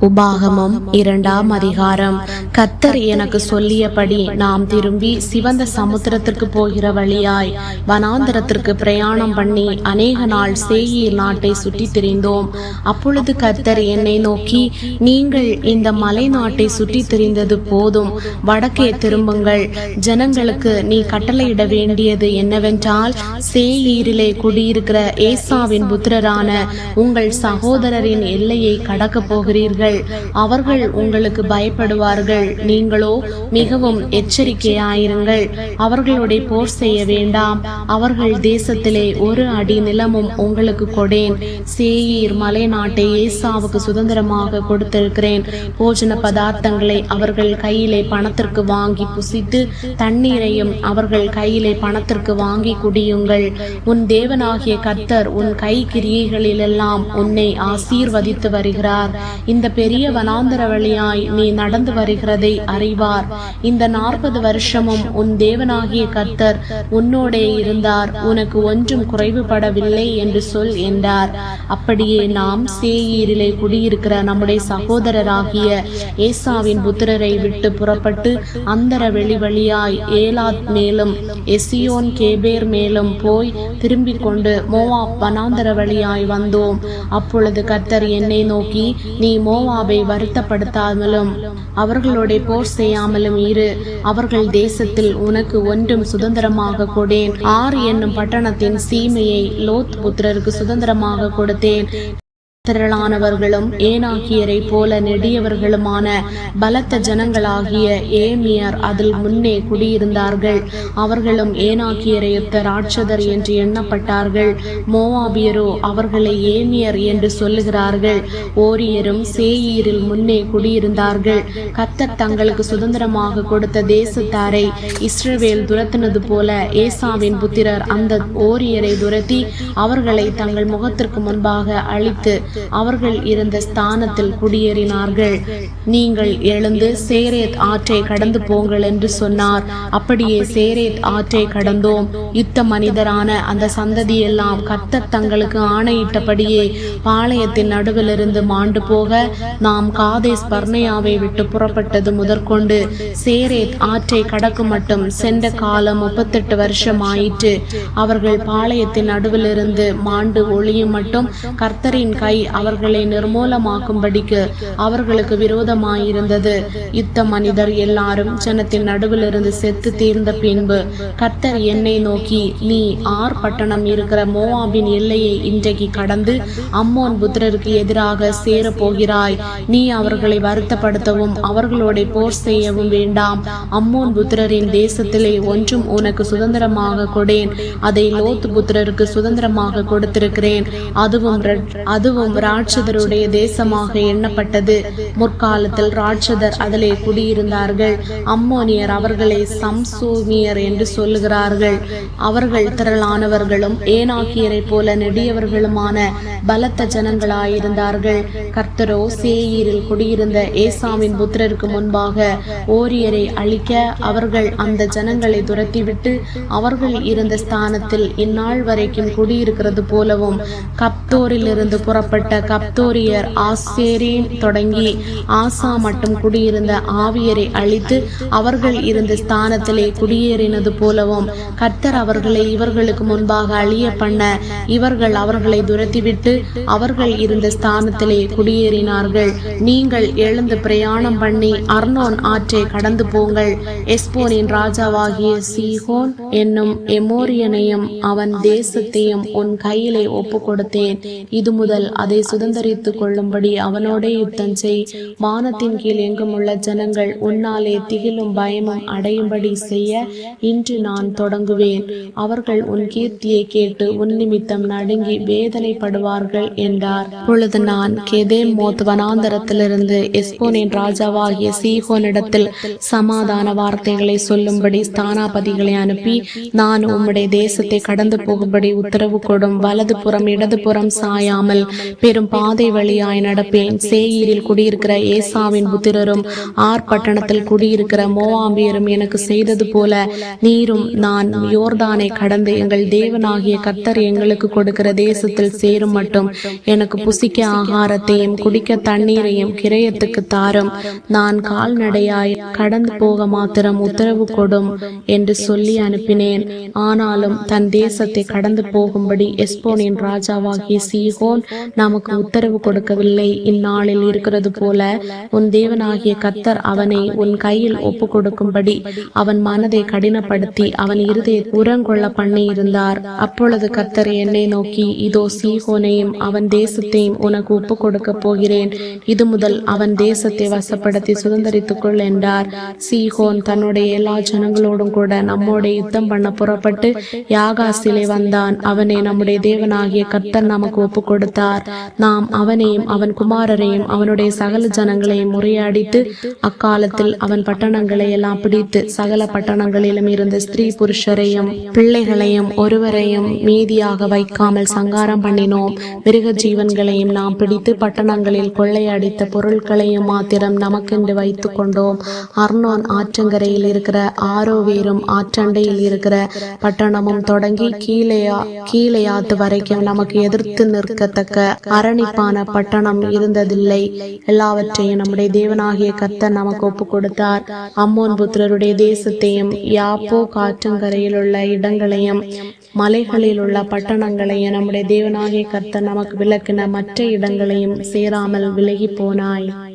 உபாகமம் இரண்டாம் அதிகாரம். கத்தர் எனக்கு சொல்லியபடி நாம் திரும்பி சிவந்த சமுத்திரத்திற்கு போகிற வழியாய் வனாந்தரத்திற்கு பிரயாணம் பண்ணி அநேக நாள் சேயீர் நாட்டை சுற்றி திரிந்தோம். அப்பொழுது கத்தர் என்னை நோக்கி நீங்கள் இந்த மலை நாட்டை சுற்றி திரிந்தது போதும். வடக்கே திரும்புங்கள். ஜனங்களுக்கு நீ கட்டளையிட வேண்டியது என்னவென்றால் சேயீரிலே குடியிருக்கிற ஏசாவின் புத்திரரான உங்கள் சகோதரரின் எல்லையை கடக்கப் போகிறீர்கள். அவர்கள் உங்களுக்கு பயப்படுவார்கள். நீங்களோ மிகவும் எச்சரிக்கையாயிருங்கள். அவர்களுடைய போர் செய்ய வேண்டாம். அவர்கள் தேசத்திலே ஒரு அடி நிலமும் உங்களுக்கு கொடேன். சேயீர் மலை நாட்டை ஏசாவுக்கு சுதந்திரமாக கொடுத்திருக்கிறேன். போஜன பதார்த்தங்களை அவர்கள் கையிலே பணத்திற்கு வாங்கி புசித்து தண்ணீரையும் அவர்கள் கையிலே பணத்திற்கு வாங்கி குடியுங்கள். உன் தேவனாகிய கர்த்தர் உன் கை கிரியைகளிலெல்லாம் உன்னை ஆசீர்வதித்து வருகிறார். இந்த பெரிய வனாந்தர வழியாய் நீ நடந்து வருகிற என்பதை அறிவார். இந்த நாற்பது வருஷமும் உன் தேவனாகிய கர்த்தர் உன்னோடே இருந்தார். உனக்கு ஒன்றும் குறைவுபடவில்லை என்று சொல் என்றார். அப்படியே நாம் சேயீரிலே குடியிருக்கிற நம்முடைய சகோதரராகிய ஏசாவின் புத்திரரை விட்டு புறப்பட்டு அந்தர வெளி வழியாய் ஏலாத் மேலும் எசியோன் கேபேர் மேலும் போய் திரும்பிக் கொண்டு மோவாப் வனாந்தர வழியாய் வந்தோம். அப்பொழுது கர்த்தர் என்னை நோக்கி நீ மோவாபை வருத்தப்படுத்தாமலும் அவர்களோட போர் செய்யாமலும் இரு. அவர்கள் தேசத்தில் உனக்கு ஒன்றும் சுதந்திரமாக கொடேன் ஆர் என்னும் பட்டணத்தின் சீமையை லோத் புத்திரருக்கு சுதந்திரமாக கொடுத்தேன். திரளானவர்களும் ஏனாகியரை போல நெடியவர்களுமான பலத்த ஜனங்களாகிய ஏமியர் அதில் முன்னே குடியிருந்தார்கள். அவர்களும் ஏனாக்கியரை யுத்த ராட்சதர் என்று எண்ணப்பட்டார்கள். மோவாபியரோ அவர்களை ஏமியர் என்று சொல்லுகிறார்கள். ஓரியரும் சேயீரில் முன்னே குடியிருந்தார்கள். கத்தர் தங்களுக்கு சுதந்திரமாக கொடுத்த தேசத்தாரை இஸ்ரவேல் துரத்தினது போல ஏசாவின் புத்திரர் அந்த ஓரியரை துரத்தி அவர்களை தங்கள் முகத்திற்கு முன்பாக அழித்து அவர்கள் இருந்த ஸ்தானத்தில் குடியேறினார்கள். நீங்கள் எழுந்து சேரேத் ஆற்றை கடந்து போங்கள் என்று சொன்னார். அப்படியே சேரேத் ஆற்றை கடந்தோம். யுத்த மனிதரான அந்த சந்ததியெல்லாம் கர்த்தர் தங்களுக்கு ஆணையிட்டபடியே பாளையத்தின் நடுவிலிருந்து மாண்டு போக நாம் காதேஸ் பர்ணையாவை விட்டு புறப்பட்டது முதற்கொண்டு சேரேத் ஆற்றை கடக்கும் மட்டும் சென்ற காலம் முப்பத்தெட்டு வருஷம் ஆயிற்று அவர்கள் பாளையத்தின் நடுவிலிருந்து மாண்டு ஒளியும் மட்டும் கர்த்தரின் கை அவர்களை நிர்மூலமாக்கும்படிக்கு அவர்களுக்கு விரோதமாயிருந்தது. இத்த மனிதர் எல்லாரும் ஜனத்தின் நடுவில் இருந்து செத்து தீர்ந்த பின்பு கர்த்தர் என்னை நோக்கி நீ ஆர் பட்டணம் இருக்கிற மோவாபின் எல்லையை இன்றைக்கு கடந்து அம்மோன் புத்திரருக்கு எதிராக சேர போகிறாய் நீ அவர்களை வருத்தப்படுத்தவும் அவர்களோட போர் செய்யவும் வேண்டாம். அம்மோன் புத்திரரின் தேசத்திலே ஒன்றும் உனக்கு சுதந்திரமாக கொடேன். அதை லோத் புத்திரருக்கு சுதந்திரமாக கொடுத்திருக்கிறேன். அதுவும் அதுவும் அதுவும் ராட்சதருடைய தேசமாக எண்ணப்பட்டது. முற்காலத்தில் ராட்சதர் அதிலே குடியிருந்தார்கள். அம்மோனியர் அவர்களை சம்சூமியர் என்று சொல்லுகிறார்கள். அவர்கள் திரளானவர்களும் ஏனாக்கியரை போல நெடியவர்களுமான பலத்த ஜனங்களாயிருந்தார்கள். கர்த்தரோ சேயீரில் குடியிருந்த ஏசாவின் புத்திரருக்கு முன்பாக ஓரியரை அழிக்க அவர்கள் அந்த ஜனங்களை துரத்திவிட்டு அவர்கள் இருந்த ஸ்தானத்தில் இந்நாள் வரைக்கும் குடியிருக்கிறது போலவும் கப்தோரிலிருந்து புறப்பட்டு கப்தோரியர் ஆசேரின் தொடங்கி ஆசா மட்டும் குடியிருந்த ஆவியரை அழித்து அவர்கள் இருந்த ஸ்தானத்திலே குடியேறினது போலவும் கர்த்தர் அவர்களை இவர்களுக்கு முன்பாக அழிய பண்ண இவர்கள் அவர்களை துரத்திவிட்டு அவர்கள் இருந்த ஸ்தானத்திலே குடியேறினார்கள். நீங்கள் எழுந்து பிரயாணம் பண்ணி அர்னோன் ஆற்றை கடந்து போங்கள். எஸ்போனின் ராஜாவாகிய சீஹோன் என்னும் எமோரியனையும் அவன் தேசத்தையும் உன் கையிலே ஒப்பு கொடுத்தேன் இது முதல் அதை சுதந்தரித்துக் கொள்ளும்படி அவனோடே யுத்தம் செய். வானத்தின் கீழ் எங்கும் உள்ள ஜனங்கள் உன்னாலே திகிலும் பயமும் அடையும்படி செய்ய இன்று நான் தொடங்குவேன். அவர்கள் உன் கீர்த்தியை கேட்டு உன் நிமித்தம் நடுங்கி வேதனைப்படுவார்கள் என்றார். பொழுது நான் கெதேம் மோத் வனாந்தரத்திலிருந்து எஸ்போனின் ராஜாவாகிய சீகோனிடத்தில் சமாதான வார்த்தைகளை சொல்லும்படி ஸ்தானாபதிகளை அனுப்பி நான் உம்முடைய தேசத்தை கடந்து போகும்படி உத்தரவு கொடும் வலது புறம் இடது புறம் சாயாமல் பெரும் பாதை வழியாய் நடப்பேன். சேயீரில் குடியிருக்கிற ஏசாவின் புத்திரரும் ஆர் பட்டணத்தில் குடியிருக்கிற மோவாம்பியரும் எனக்கு செய்தது போல நீரும் நான் யோர்தானை கடந்து எங்கள் தேவனாகிய கத்தர் எங்களுக்கு கொடுக்கிற தேசத்தில் சேரும் மட்டும். எனக்கு புசிக்க ஆகாரத்தையும் குடிக்க தண்ணீரையும் கிரயத்துக்கு தாரும். நான் கால்நடையாய் கடந்து போக மாத்திரம் உத்தரவு கொடும் என்று சொல்லி அனுப்பினேன். ஆனாலும் தன் தேசத்தை கடந்து போகும்படி எஸ்போனின் ராஜாவாகிய சீகோன் நமக்கு உத்தரவு கொடுக்கவில்லை. இந்நாளில் இருக்கிறது போல உன் தேவனாகிய கத்தர் அவனை உன் கையில் ஒப்பு கொடுக்கும்படி அவன் மனதை கடினப்படுத்தி அவன் இருதய உரங்கொள்ள பண்ணி இருந்தார் அப்பொழுது கத்தர் என்னை நோக்கி இதோ சீகோனையும் அவன் தேசத்தையும் உனக்கு ஒப்பு கொடுக்க போகிறேன். இது முதல் அவன் தேசத்தை வசப்படுத்தி சுதந்திரித்துக் கொள் என்றார். சீகோன் தன்னுடைய எல்லா ஜனங்களோடும் கூட நம்மோட யுத்தம் பண்ண புறப்பட்டு யாகாசிலே வந்தான். அவனை நம்முடைய தேவனாகிய கர்த்தர் நமக்கு ஒப்பு கொடுத்தார் நாம் அவனையும் அவன் குமாரரையும் அவனுடைய சகல ஜனங்களையும் முறையடித்து அக்காலத்தில் அவன் பட்டணங்களை எல்லாம் பிடித்து சகல பட்டணங்களிலும் இருந்த ஸ்திரீ புருஷரையும் பிள்ளைகளையும் ஒருவரையும் மீதியாக வைக்காமல் சங்காரம் பண்ணினோம். மிருக ஜீவன்களையும் நாம் பிடித்து பட்டணங்களில் கொள்ளையடித்த பொருட்களையும் மாத்திரம் நமக்கென்று வைத்துக் கொண்டோம். அர்னோன் ஆற்றங்கரையில் இருக்கிற ஆரோவேரும் ஆற்றண்டையில் இருக்கிற பட்டணமும் தொடங்கி கீழையா கீழையாத்து வரைக்கும் நமக்கு எதிர்த்து நிற்கத்தக்க அரணிப்பான பட்டணம் இருந்ததில்லை. எல்லாவற்றையும் நம்முடைய தேவனாகிய கர்த்தர் நமக்கு ஒப்பு கொடுத்தார் அம்மோன் புத்திரருடைய தேசத்தையும் யாப்போ காற்றங்கரையில் உள்ள இடங்களையும் மலைகளில் உள்ள பட்டணங்களையும் நம்முடைய தேவனாகிய கர்த்தர் நமக்கு விளக்கின மற்ற இடங்களையும் சேராமல் விலகி போனாய்.